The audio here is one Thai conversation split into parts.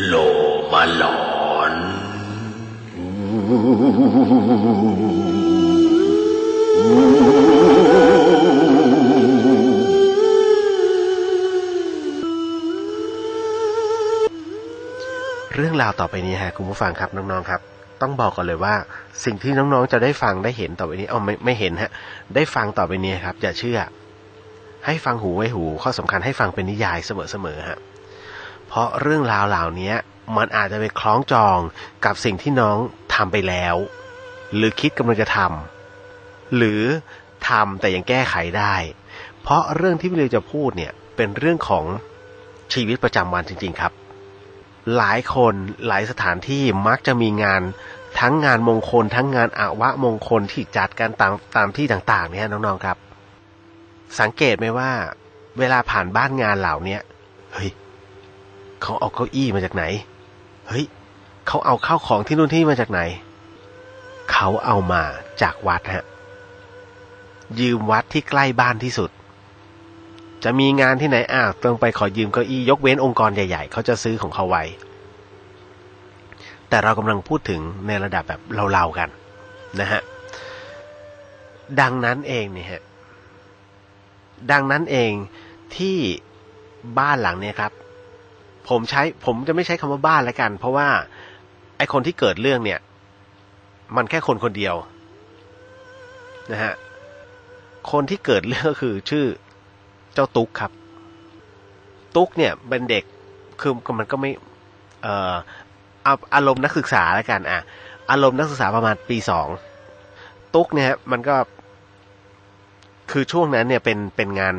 โลมาหลอนเรื่องราวต่อไปนี้ฮะคุณผู้ฟังครับน้องๆครับ ต้องบอกก่อนเลยว่า สิ่งที่น้องๆจะได้ฟังได้เห็นต่อไปนี้เอาไม่ไม่เห็นฮะ ได้ฟังต่อไปนี้ครับอย่าเชื่อ ให้ฟังหูไว้หูข้อสำคัญให้ฟังเป็นนิยายเสมอๆฮะ เพราะเรื่องราวเหล่านี้มันอาจจะไปคล้องจองกับสิ่งที่น้องทำไปแล้ว หรือคิดกำลังจะทำหรือทำแต่ยังแก้ไขได้ เพราะเรื่องที่พี่เลจะพูดเนี่ยเป็นเรื่องของชีวิตประจำวันจริง ๆครับ หลายคนหลายสถานที่มักจะมีงานทั้งงานมงคล ทั้งงานอาวะมงคลที่จัดกันตามตามที่ต่างๆเนี่ยน้องๆครับ สังเกตไหมว่า เวลาผ่านบ้านงานเหล่านี้เฮ้ย เขาเอาเก้าอี้มาจากไหน เฮ้ย เขาเอาข้าวของที่นู่นที่มาจากไหน เขาเอามาจากวัดฮะ ยืมวัดที่ใกล้บ้านที่สุด จะมีงานที่ไหนอ้าวต้องไปขอยืมเก้าอี้ยกเว้นองค์กรใหญ่ๆ เขาจะซื้อของเขาไว้ แต่เรากำลังพูดถึงในระดับแบบเราๆกันนะฮะ ดังนั้นเองเนี่ยฮะ ดังนั้นเองที่บ้านหลังเนี้ยครับ ผมใช้ผมจะไม่ใช้คำว่าบ้านแล้วกัน เพราะว่า ไอคนที่เกิดเรื่องเนี่ย มันแค่คนคนเดียวนะฮะคนที่เกิดเรื่องก็คือชื่อเจ้าตุ๊กครับ ตุ๊กเนี่ยเป็นเด็กคือมันก็ไม่ เอ่ออารมณ์นักศึกษาแล้วกันอะ อารมณ์นักศึกษาประมาณปีสองตุ๊กเนี่ยมันก็ คือช่วงนั้นเนี่ยเป็นเป็นงาน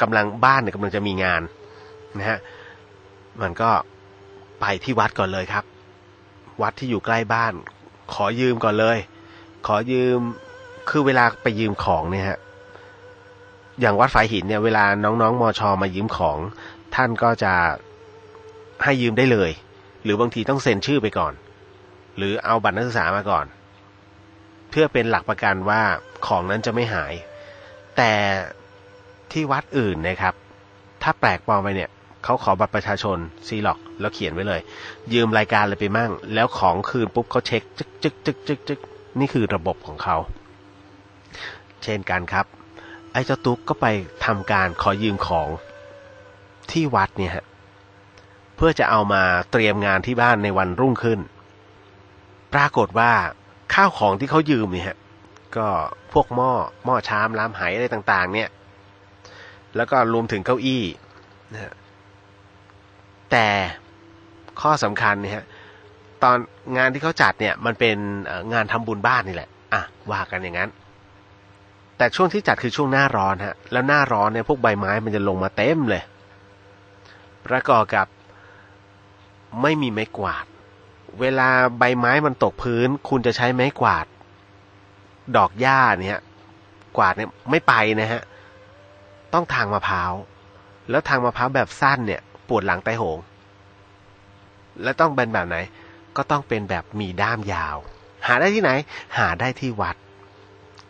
กำลังบ้านเนี่ยกำลังจะมีงานนะฮะ มันก็ไปที่วัดก่อนเลยครับ วัดที่อยู่ใกล้บ้าน ขอยืมก่อนเลย ขอยืมคือเวลาไปยืมของเนี่ยฮะอย่างวัดฝายหินเนี่ยเวลาน้องๆมอชอมายืมของ ท่านก็จะให้ยืมได้เลย หรือบางทีต้องเซ็นชื่อไปก่อน หรือเอาบัตรนักศึกษามาก่อน เพื่อเป็นหลักประกันว่าของนั้นจะไม่หาย แต่ที่วัดอื่นนะครับ ถ้าแปลกปลอมไปเนี่ย เขาขอบัตรประชาชนซีล็อกแล้วเขียนไว้เลย ยืมรายการเลยไปมั่ง แล้วของคืนปุ๊บเขาเช็คจึกจึกจึกจึกจึกนี่คือระบบของเขา เช่นกันครับ ไอ้เจ้าตุ๊กก็ไปทำการขอยืมของที่วัดเนี่ยฮะเพื่อจะเอามาเตรียมงานที่บ้านในวันรุ่งขึ้น ปรากฏว่าข้าวของที่เขายืมเนี่ยฮะก็พวกหม้อหม้อชามลามไหอะไรต่าง ๆ เนี่ย แล้วก็รวมถึงเก้าอี้นะฮะ แต่ข้อสำคัญเนี่ยฮะตอนงานที่เขาจัดเนี่ยมันเป็นงานทำบุญบ้านนี่แหละอะว่ากันอย่างนั้น แต่ช่วงที่จัดคือช่วงหน้าร้อนฮะแล้วหน้าร้อนเนี่ยพวกใบไม้มันจะลงมาเต็มเลย ประกอบกับไม่มีไม้กวาด เวลาใบไม้มันตกพื้น คุณจะใช้ไม้กวาด ดอกหญ้าเนี่ยกวาดเนี่ยไม่ไปนะฮะต้องทางมะพร้าวแล้วทางมะพร้าวแบบสั้นเนี่ย ปวดหลังไตโหง แล้วต้องเป็นแบบไหน ก็ต้องเป็นแบบมีด้ามยาว หาได้ที่ไหน หาได้ที่วัด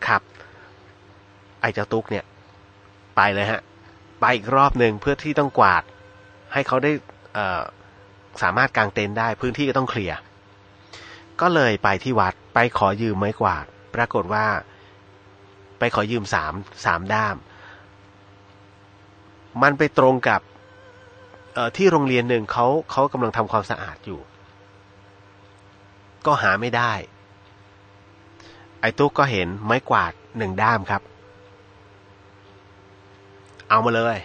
ครับ ไอ้เจ้าตุ๊กเนี่ย ไปเลยฮะ ไปอีกรอบหนึ่งเพื่อที่ต้องกวาด ให้เขาได้สามารถกางเต็นท์ได้พื้นที่ก็ต้องเคลียร์ก็เลยไปที่วัดไปขอยืมไม้กวาด ปรากฏว่า ไปขอยืมสามสามด้าม มันไปตรงกับ ที่โรงเรียนหนึ่งเขาเขากำลังทำความสะอาดอยู่ ก็หาไม่ได้ ไอ้ตุ๊กก็เห็นไม้กวาดหนึ่งด้ามครับ เอามาเลย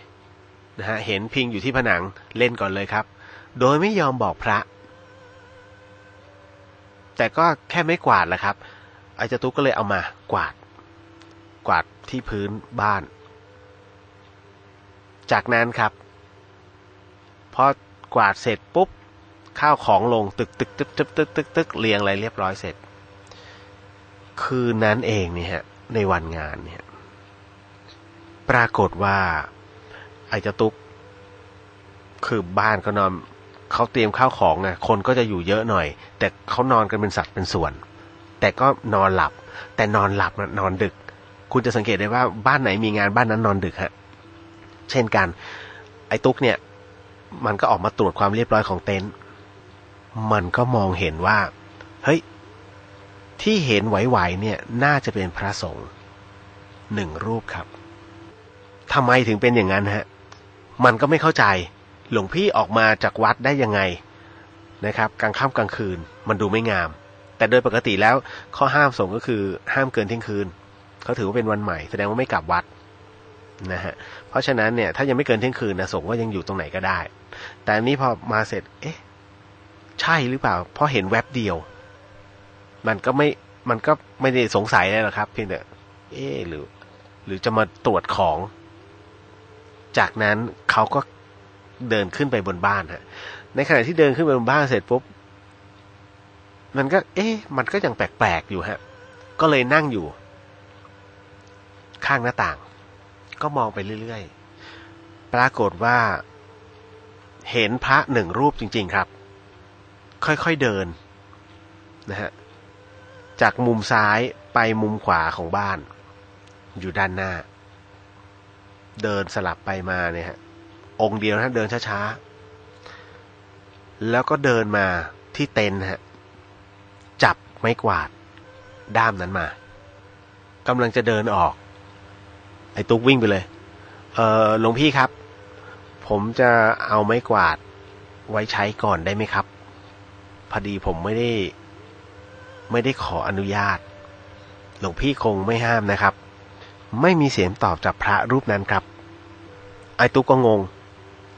นะฮะเห็นพิงอยู่ที่ผนังเล่นก่อนเลยครับ โดยไม่ยอมบอกพระ แต่ก็แค่ไม่กวาดแหละครับไอ้เจ้าตุ๊กก็เลยเอามากวาด กวาดที่พื้นบ้าน จากนั้นครับ พอกวาดเสร็จปุ๊บข้าวของลงตึกตึกตึกตึกตึกตึกตึกเรียงอะไรเรียบร้อยเสร็จ คืนนั้นเองเนี่ยฮะ ในวันงานเนี่ย ปรากฏว่าไอ้เจ้าตุ๊กคือบ้านก็นอนเขาเตรียมข้าวของไงคนก็จะอยู่เยอะหน่อย แต่เขานอนกันเป็นสัตว์เป็นส่วน แต่ก็นอนหลับ แต่นอนหลับนะนอนดึก คุณจะสังเกตได้ว่าบ้านไหนมีงานบ้านนั้นนอนดึกฮะ เช่นกัน ไอ้ตุ๊กเนี่ย มันก็ออกมาตรวจความเรียบร้อยของเต็นท์มันก็มองเห็นว่า เฮ้ย ที่เห็นไหวๆเนี่ย น่าจะเป็นพระสงฆ์หนึ่งรูปครับทำไมถึงเป็นอย่างนั้นฮะ มันก็ไม่เข้าใจ หลวงพี่ออกมาจากวัดได้ยังไงนะครับ กลางค่ำกลางคืน มันดูไม่งาม แต่โดยปกติแล้วข้อห้ามสงฆ์ก็คือห้ามเกินเที่ยงคืน เขาถือว่าเป็นวันใหม่ แสดงว่าไม่กลับวัด นะฮะเพราะฉะนั้นเนี่ยถ้ายังไม่เกินเที่ยงคืนนะสงฆ์ก็ยังอยู่ตรงไหนก็ได้ แต่อันนี้พอมาเสร็จ เอ๊ะ ใช่หรือเปล่า เพราะเห็นแวบเดียว มันก็ไม่มันก็ไม่ได้สงสัยเลยหรอกครับ เพียงแต่เอ๊ะหรือ หรือจะมาตรวจของ จากนั้นเขาก็เดินขึ้นไปบนบ้านฮะ ในขณะที่เดินขึ้นไปบนบ้านเสร็จปุ๊บมันก็ เอ๊ะ มันก็ยังแปลกๆอยู่ฮะ ก็เลยนั่งอยู่ ข้างหน้าต่าง ก็มองไปเรื่อยๆ ปรากฏว่า เห็นพระหนึ่งรูปจริง ๆครับ ค่อยๆเดินนะฮะจากมุมซ้ายไปมุมขวาของบ้าน อยู่ด้านหน้า เดินสลับไปมาเนี่ยฮะองค์เดียวนะเดินช้าๆ แล้วก็เดินมาที่เต็นท์ฮะจับไม้กวาด ด้ามนั้นมากำลังจะเดินออก ไอ้ตุ๊กวิ่งไปเลย เออหลวงพี่ครับ ผมจะเอาไม้กวาดไว้ใช้ก่อนได้ไหมครับ พอดีผมไม่ได้ ไม่ได้ขออนุญาต หลวงพี่คงไม่ห้ามนะครับ ไม่มีเสียงตอบจากพระรูปนั้นครับ ไอ้ตุ๊กก็งง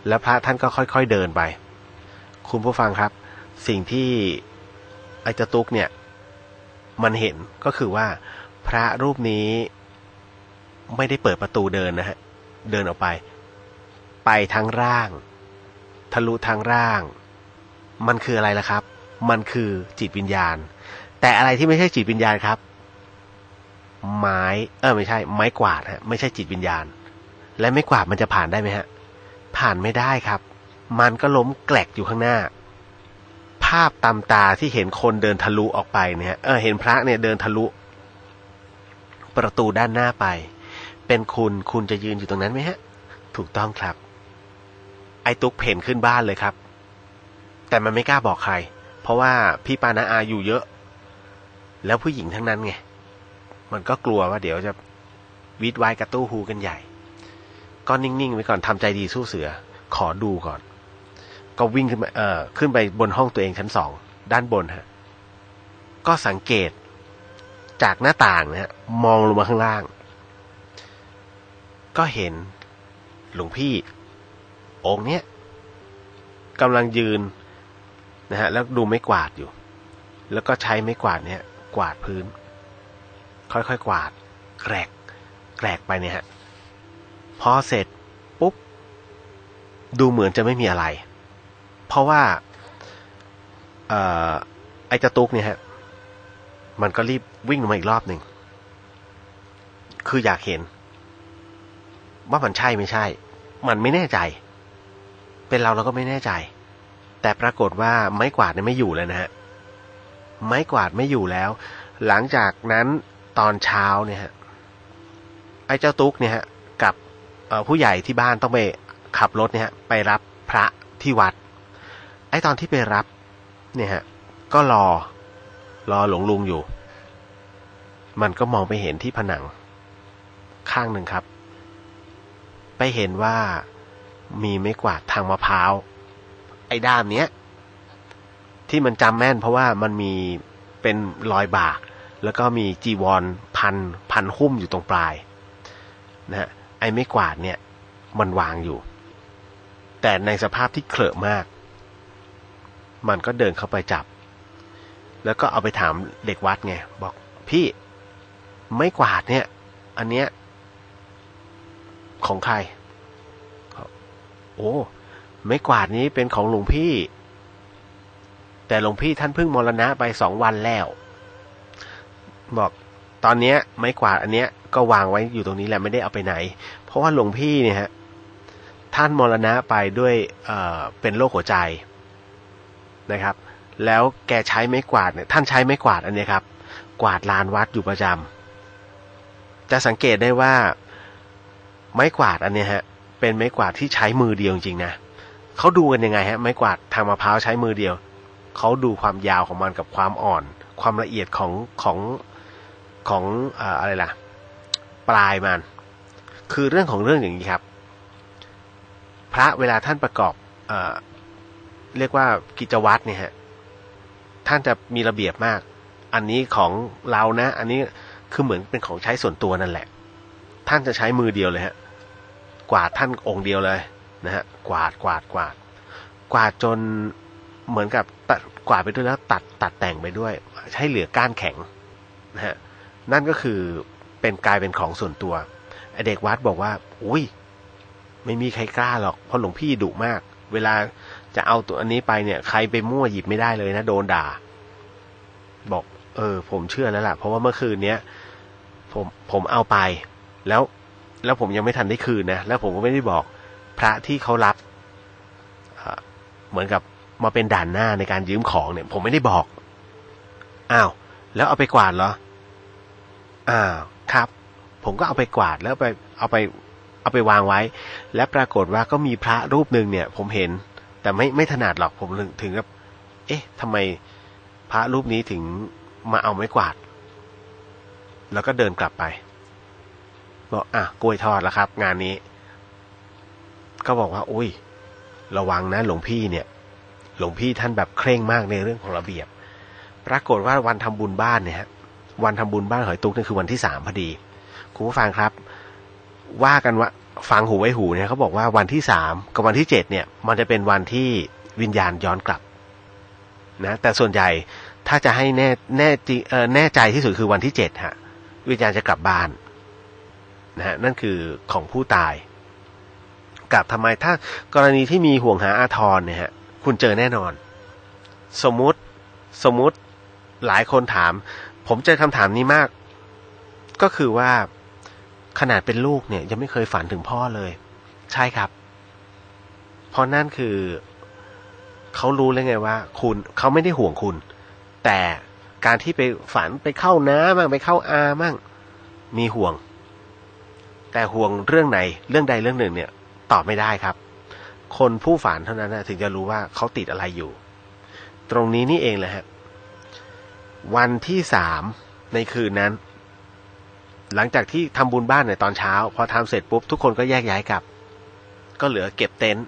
แล้วพระท่านก็ค่อยๆเดินไป คุณผู้ฟังครับ สิ่งที่ไอ้เจตุ๊กเนี่ย มันเห็นก็คือว่าพระรูปนี้ ไม่ได้เปิดประตูเดินนะฮะ เดินออกไป ไปทั้งร่าง ทะลุทางร่าง มันคืออะไรล่ะครับ มันคือจิตวิญญาณ แต่อะไรที่ไม่ใช่จิตวิญญาณครับ ไม้ เออไม่ใช่ ไม้กวาดฮะ ไม่ใช่จิตวิญญาณ และไม้กวาดมันจะผ่านได้ไหมฮะ ผ่านไม่ได้ครับ มันก็ล้มแกลกอยู่ข้างหน้าภาพตามตาที่เห็นคนเดินทะลุออกไปเนี่ย เออ เห็นพระเนี่ยเดินทะลุ ประตูด้านหน้าไป เป็นคุณคุณจะยืนอยู่ตรงนั้นไหมฮะ ถูกต้องครับ ไอ้ตุ๊กเพ่นขึ้นบ้านเลยครับ แต่มันไม่กล้าบอกใคร เพราะว่าพี่ปานาอาอยู่เยอะ แล้วผู้หญิงทั้งนั้นไง มันก็กลัวว่าเดี๋ยวจะวิดไว้กระตู้ฮูกันใหญ่ ก็นิ่งๆไว้ก่อนทำใจดีสู้เสือ ขอดูก่อน ก็วิ่งขึ้นไปเออขึ้นไปบนห้องตัวเองชั้นสองด้านบนฮะ ก็สังเกตจากหน้าต่างนะฮะมองลงมาข้างล่าง ก็เห็น หลวงพี่ องค์เนี้ยกำลังยืนนะฮะแล้วดูไม่กวาดอยู่ แล้วก็ใช้ไม่กวาดเนี่ย กวาดพื้น ค่อยๆกวาดแกรกแกรกไปเนี่ยฮะพอเสร็จปุ๊บดูเหมือนจะไม่มีอะไร เพราะว่าออไอ้เจ้าตุกเนี่ยฮะ มันก็รีบวิ่งลงมาอีกรอบหนึ่ง คืออยากเห็น ว่ามันใช่ไม่ใช่ มันไม่แน่ใจ เป็นเราเราก็ไม่แน่ใจ แต่ปรากฏว่าไม้กวาดเนี่ยไม่อยู่แล้วนะฮะไม้กวาดไม่อยู่แล้ว หลังจากนั้นตอนเช้าเนี่ยฮะไอ้เจ้าตุ๊กเนี่ยฮะกับผู้ใหญ่ที่บ้านต้องไปขับรถเนี่ยฮะไปรับพระที่วัด ไอ้ตอนที่ไปรับ เนี่ยฮะก็รอรอหลวงลุงอยู่ มันก็มองไปเห็นที่ผนังข้างหนึ่งครับ ไปเห็นว่ามีไม้กวาดทางมะพร้าวไอ้ด้ามเนี้ย ที่มันจำแม่นเพราะว่ามันมีเป็นรอยบาก แล้วก็มีจีวรพันพันหุ้มอยู่ตรงปลายนะฮะไอ้ไม้กวาดเนี่ย มันวางอยู่ แต่ในสภาพที่เคลอะมาก มันก็เดินเข้าไปจับ แล้วก็เอาไปถามเด็กวัดไงบอกพี่ไม้กวาดเนี่ย อันเนี้ย ของใคร โอ้ ไม้กวาดนี้เป็นของหลวงพี่ แต่หลวงพี่ท่านเพิ่งมรณะไปสองวันแล้ว บอกตอนเนี้ย ไม้กวาดอันเนี้ยก็วางไว้อยู่ตรงนี้แหละไม่ได้เอาไปไหน เพราะว่าหลวงพี่เนี่ยฮะท่านมรณะไปด้วยเอ่อเป็นโรคหัวใจนะครับ แล้วแกใช้ไม้กวาดเนี่ยท่านใช้ไม้กวาดอันเนี้ยครับ กวาดลานวัดอยู่ประจำจะสังเกตได้ว่า ไม้กวาดอันเนี้ยฮะ เป็นไม้กวาดที่ใช้มือเดียวจริงๆนะเขาดูกันยังไงฮะ ไม้กวาดทางมะพร้าวใช้มือเดียวเขาดูความยาวของมันกับความอ่อน ความละเอียดของของของอะไรล่ะ ปลายมัน คือเรื่องของเรื่องอย่างนี้ครับ พระเวลาท่านประกอบเอเรียกว่ากิจวัตรเนี่ยฮะท่านจะมีระเบียบมาก อันนี้ของเรานะ อันนี้คือเหมือนเป็นของใช้ส่วนตัวนั่นแหละ ท่านจะใช้มือเดียวเลยฮะ กวาดท่านองค์เดียวเลยนะฮะ กวาดกวาดกวาด กวาดจนเหมือนกับตัดกวาดไปด้วยแล้วตัดตัดแต่งไปด้วย ให้เหลือก้านแข็งนะฮะ นั่นก็คือเป็นกลายเป็นของส่วนตัวไอเด็กวัดบอกว่า อุ้ย ไม่มีใครกล้าหรอก เพราะหลวงพี่ดุมาก เวลาจะเอาตัวอันนี้ไปเนี่ย ใครไปมั่วหยิบไม่ได้เลยนะโดนด่า บอก เออ ผมเชื่อแล้วล่ะ เพราะว่าเมื่อคืนเนี้ย ผมผมเอาไป แล้วแล้วผมยังไม่ทันได้คืนนะแล้วผมก็ไม่ได้บอกพระที่เขารับเหมือนกับมาเป็นด่านหน้าในการยืมของเนี่ย ผมไม่ได้บอกอ้าวแล้วเอาไปกวาดเหรออ้าวครับ ผมก็เอาไปกวาดแล้วไปเอาไปเอาไปวางไว้ และปรากฏว่าก็มีพระรูปหนึ่งเนี่ย ผมเห็น แต่ไม่ไม่ถนัดหรอกผมถึงกับเอ๊ะทำไมพระรูปนี้ถึงมาเอาไม้กวาด แล้วก็เดินกลับไป บอกอะกล้วยทอดแล้วครับ งานนี้ ก็บอกว่า อุ้ย ระวังนะ หลวงพี่เนี่ย หลวงพี่ท่านแบบเคร่งมากในเรื่องของระเบียบ ปรากฏว่าวันทำบุญบ้านเนี่ยฮะวันทำบุญบ้านหอยตุ๊กนี่คือวันที่สามพอดี คุณผู้ฟังครับ ว่ากันว่าฟังหูไว้หูเนี่ยเขาบอกว่าวันที่สามกับวันที่เจ็ดเนี่ย มันจะเป็นวันที่วิญญาณย้อนกลับ นะ แต่ส่วนใหญ่ถ้าจะให้แน่แน่จริงเออแน่ใจที่สุดคือวันที่เจ็ดฮะ วิญญาณจะกลับบ้าน นะฮะนั่นคือของผู้ตายกลับทำไมถ้ากรณีที่มีห่วงหาอาทรเนี่ยฮะคุณเจอแน่นอน สมมุติสมมุติหลายคนถาม ผมเจอคำถามนี้มาก ก็คือว่าขนาดเป็นลูกเนี่ย ยังไม่เคยฝันถึงพ่อเลย ใช่ครับ เพราะนั่นคือเขารู้เลยไงว่า คุณเขาไม่ได้ห่วงคุณ แต่การที่ไปฝันไปเข้าน้ามั่งไปเข้าอามั่งมีห่วง แต่ห่วงเรื่องไหนเรื่องใดเรื่องหนึ่งเนี่ยตอบไม่ได้ครับ คนผู้ฝันเท่านั้นนะถึงจะรู้ว่าเขาติดอะไรอยู่ ตรงนี้นี่เองแหละฮะวันที่สามในคืนนั้น หลังจากที่ทำบุญบ้านในตอนเช้า พอทำเสร็จปุ๊บทุกคนก็แยกย้ายกลับ ก็เหลือเก็บเต็นท์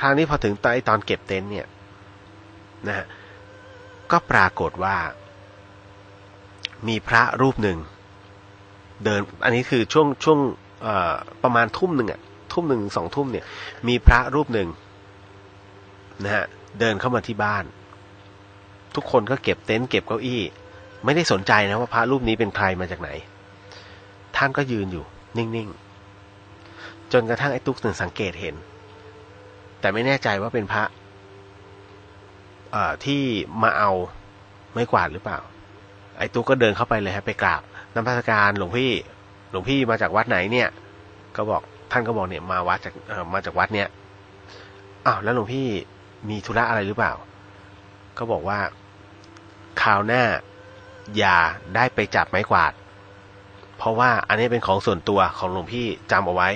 ครั้งนี้พอถึงตอนตอนเก็บเต็นท์เนี่ยนะฮะก็ปรากฏว่า มีพระรูปหนึ่ง เดิน อันนี้คือช่วงช่วงประมาณทุ่มหนึ่งอะทุ่มหนึ่งสองทุ่มเนี่ย มีพระรูปหนึ่งนะฮะเดินเข้ามาที่บ้าน ทุกคนก็เก็บเต็นท์เก็บเก้าอี้ ไม่ได้สนใจนะว่าพระรูปนี้เป็นใครมาจากไหน ท่านก็ยืนอยู่ นิ่งๆ จนกระทั่งไอ้ตุ๊กหนึ่งสังเกตเห็น แต่ไม่แน่ใจว่าเป็นพระที่มาเอาไม่กวาดหรือเปล่า ไอ้ตุ๊กก็เดินเข้าไปเลยฮะไปกราบ น้ำพัสการหลวงพี่ หลวงพี่มาจากวัดไหนเนี่ย ก็บอกท่านก็บอกเนี่ยมาวัดจากมาจากวัดเนี่ยอ้าวแล้วหลวงพี่มีธุระอะไรหรือเปล่า ก็บอกว่าคราวหน้าอย่าได้ไปจับไม้กวาด เพราะว่าอันนี้เป็นของส่วนตัวของหลวงพี่จำเอาไว้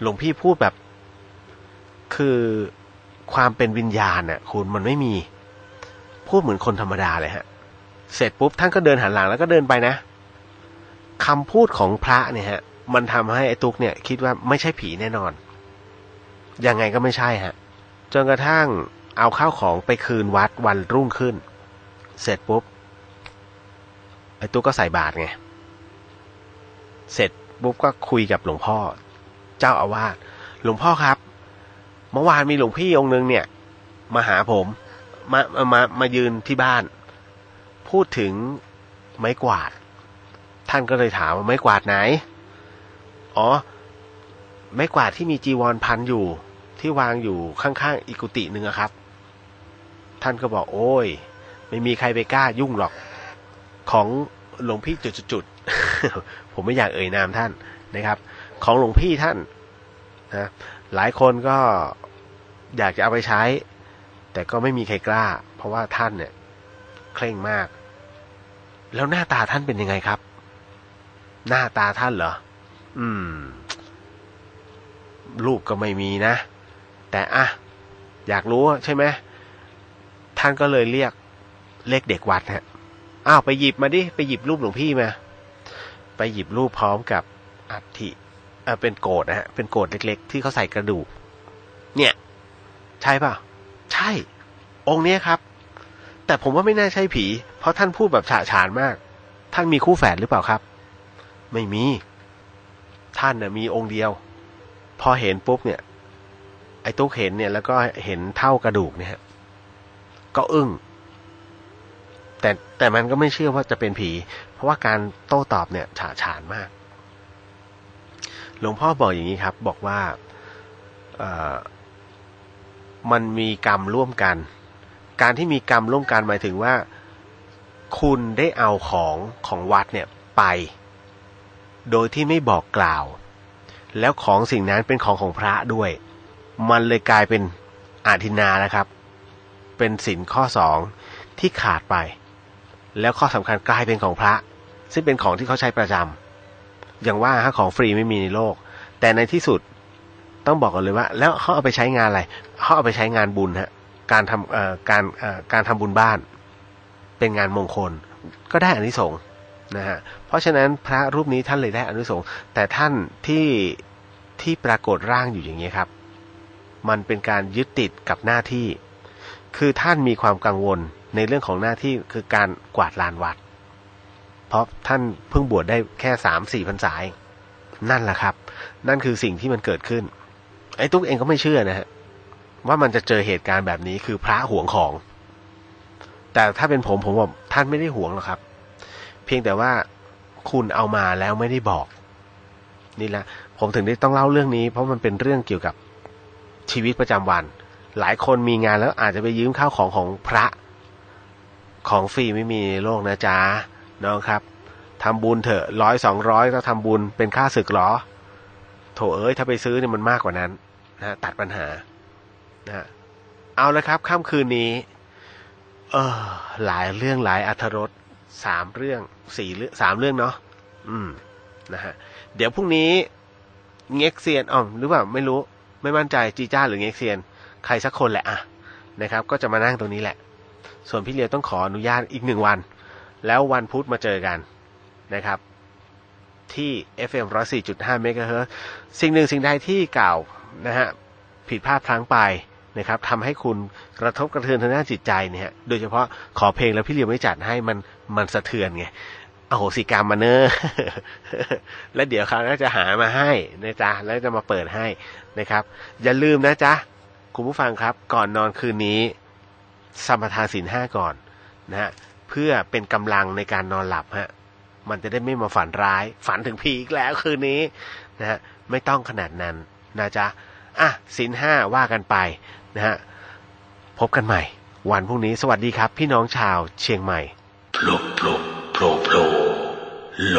หลวงพี่พูดแบบ คือความเป็นวิญญาณน่ะคุณมันไม่มี พูดเหมือนคนธรรมดาเลยฮะ เสร็จปุ๊บท่านก็เดินหันหลังแล้วก็เดินไปนะคำพูดของพระเนี่ยฮะ มันทำให้ไอ้ตุ๊กเนี่ย คิดว่าไม่ใช่ผีแน่นอน ยังไงก็ไม่ใช่ฮะ จนกระทั่งเอาข้าวของไปคืนวัดวันรุ่งขึ้น เสร็จปุ๊บไอ้ตุ๊กก็ใส่บาตรไง เสร็จปุ๊บก็คุยกับหลวงพ่อ เจ้าอาวาส หลวงพ่อครับ เมื่อวานมีหลวงพี่องค์นึงเนี่ย มาหาผม มา มา มายืนที่บ้าน พูดถึงไม้กวาด ท่านก็เลยถามว่าไม้กวาดไหน อ๋อ ไม้กวาดที่มีจีวรพันอยู่ ที่วางอยู่ข้างๆอีกุฏิหนึ่งครับ ท่านก็บอกโอ้ย ไม่มีใครไปกล้ายุ่งหรอก ของหลวงพี่จุดๆผมไม่อยากเอ่ยนามท่านนะครับ ของหลวงพี่ท่านนะหลายคนก็อยากจะเอาไปใช้ แต่ก็ไม่มีใครกล้า เพราะว่าท่านเนี่ยเคร่งมาก แล้วหน้าตาท่านเป็นยังไงครับ หน้าตาท่านเหรอ อืม รูปก็ไม่มีนะ แต่อะอยากรู้ใช่ไหมท่านก็เลยเรียกเลขเด็กวัดฮะอ้าวไปหยิบมาดิไปหยิบรูปหลวงพี่มา ไปหยิบรูปพร้อมกับอัฐิเออเป็นโกดนะฮะ เป็นโกดเล็ก ๆ ที่เขาใส่กระดูก เนี่ย ใช่ป่ะ ใช่ องค์นี้ครับ แต่ผมว่าไม่น่าใช่ผี ราะท่านพูดแบบฉาฉานมาก ท่านมีคู่แฝดหรือเปล่าครับ ไม่มี ท่านน่ะมีองค์เดียว พอเห็นปุ๊บเนี่ย ไอ้ตุ๊กเห็นเนี่ยแล้วก็เห็นเท่ากระดูกเนี่ยก็อึ้ง แต่แต่มันก็ไม่เชื่อว่าจะเป็นผี เพราะว่าการโต้ตอบเนี่ยฉาฉานมาก หลวงพ่อบอกอย่างนี้ครับ บอกว่ามันมีกรรมร่วมกัน การที่มีกรรมร่วมกันหมายถึงว่า คุณได้เอาของของวัดเนี่ยไป โดยที่ไม่บอกกล่าว แล้วของสิ่งนั้นเป็นของของพระด้วย มันเลยกลายเป็นอาทินานะครับ เป็นสินข้อสองที่ขาดไป แล้วข้อสำคัญกลายเป็นของพระ ซึ่งเป็นของที่เขาใช้ประจำอย่างว่าถ้าของฟรีไม่มีในโลก แต่ในที่สุดต้องบอกกันเลยว่า แล้วเขาเอาไปใช้งานอะไรเขาเอาไปใช้งานบุญฮะการทำการการทำบุญบ้าน เป็นงานมงคลก็ได้อานิสงส์นะฮะเพราะฉะนั้นพระรูปนี้ท่านเลยได้อานิสงส์แต่ท่านที่ที่ปรากฏร่างอยู่อย่างนี้ครับ มันเป็นการยึดติดกับหน้าที่ คือท่านมีความกังวลในเรื่องของหน้าที่คือการกวาดลานวัด เพราะท่านเพิ่งบวชได้แค่สามสี่พรรษานั่นแหละครับ นั่นคือสิ่งที่มันเกิดขึ้น ไอ้ตุ๊กเองก็ไม่เชื่อนะฮะว่ามันจะเจอเหตุการณ์แบบนี้คือพระหวงของ แต่ถ้าเป็นผมผมบอกท่านไม่ได้ห่วงหรอกครับ เพียงแต่ว่าคุณเอามาแล้วไม่ได้บอก นี่แหละ ผมถึงได้ต้องเล่าเรื่องนี้ เพราะมันเป็นเรื่องเกี่ยวกับชีวิตประจำวัน หลายคนมีงานแล้วอาจจะไปยืมข้าวของของพระของฟรีไม่มีในโลกนะจ๊ะน้องครับทำบุญเถอะร้อยสองร้อยก็ทำบุญเป็นค่าศึกหรอ โถเอ้ยถ้าไปซื้อเนี่ยมันมากกว่านั้นนะตัดปัญหานะเอาละครับค่ำคืนนี้ เออ หลายเรื่องหลายอัธรสสามเรื่องสี่เรื่องสามเรื่องเนาะอืมนะฮะเดี๋ยวพรุ่งนี้เง็กเซียนอ๋อหรือเปล่าไม่รู้ไม่มั่นใจจีจ้าหรือเง็กเซียน ใครสักคนแหละอะนะครับ ก็จะมานั่งตรงนี้แหละ ส่วนพี่เลียวต้องขออนุญาตอีกหนึ่งวัน แล้ววันพุธมาเจอกันนะครับ ที่ FM 104.5 MHz สิ่งหนึ่งสิ่งใดที่กล่าวนะฮะผิดพลาดพลั้งไป นะครับทำให้คุณกระทบกระเทือนทางด้านจิตใจเนี่ยโดยเฉพาะขอเพลงแล้วพี่เลียวไม่จัดให้มันมันสะเทือนไงโอโหสิกรรมมาเนอะแล้วเดี๋ยวคราวหน้าจะหามาให้นะจ๊ะแล้วจะมาเปิดให้นะครับ อย่าลืมนะจ๊ะคุณผู้ฟังครับ ก่อนนอนคืนนี้สมทานสินห้าก่อนนะฮะเพื่อเป็นกำลังในการนอนหลับฮะมันจะได้ไม่มาฝันร้าย ฝันถึงผีอีกแล้วคืนนี้นะฮะไม่ต้องขนาดนั้นนะจ๊ะอะสินห้าว่ากันไป นะฮะพบกันใหม่ วันพรุ่งนี้สวัสดีครับ พี่น้องชาวเชียงใหม่โผล่โผล่โผล่โผล่โล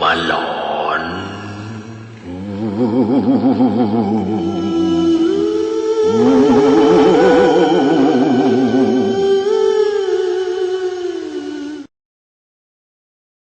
มาหลอน